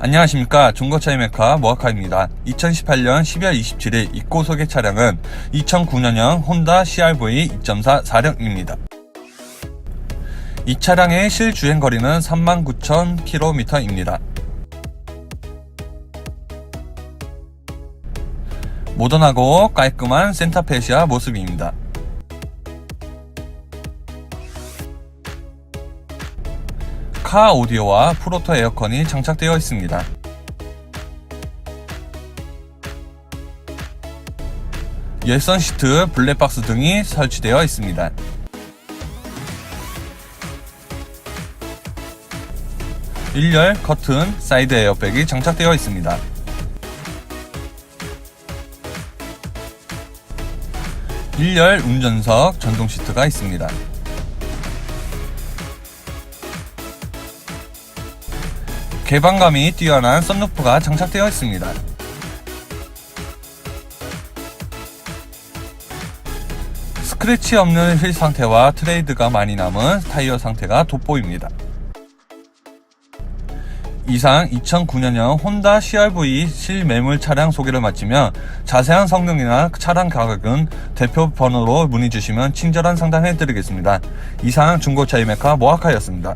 안녕하십니까 중고차의 메카 모아카입니다. 2018년 12월 27일 입고 소개 차량은 2009년형 혼다 CRV 2.4 4령입니다. 이 차량의 실주행 거리는 39,000km입니다. 모던하고 깔끔한 센타페시아 모습입니다. 카 오디오와 프로토 에어컨이 장착되어 있습니다. 열선 시트, 블랙박스 등이 설치되어 있습니다. 일열 커튼, 사이드 에어백이 장착되어 있습니다. 일열 운전석 전동 시트가 있습니다. 개방감이 뛰어난 썬루프가 장착되어 있습니다. 스크래치 없는 휠 상태와 트레이드가 많이 남은 타이어 상태가 돋보입니다. 이상 2009년형 혼다 CRV 실매물 차량 소개를 마치며 자세한 성능이나 차량 가격은 대표 번호로 문의 주시면 친절한 상담해 드리겠습니다. 이상 중고차 이메카 모아카였습니다.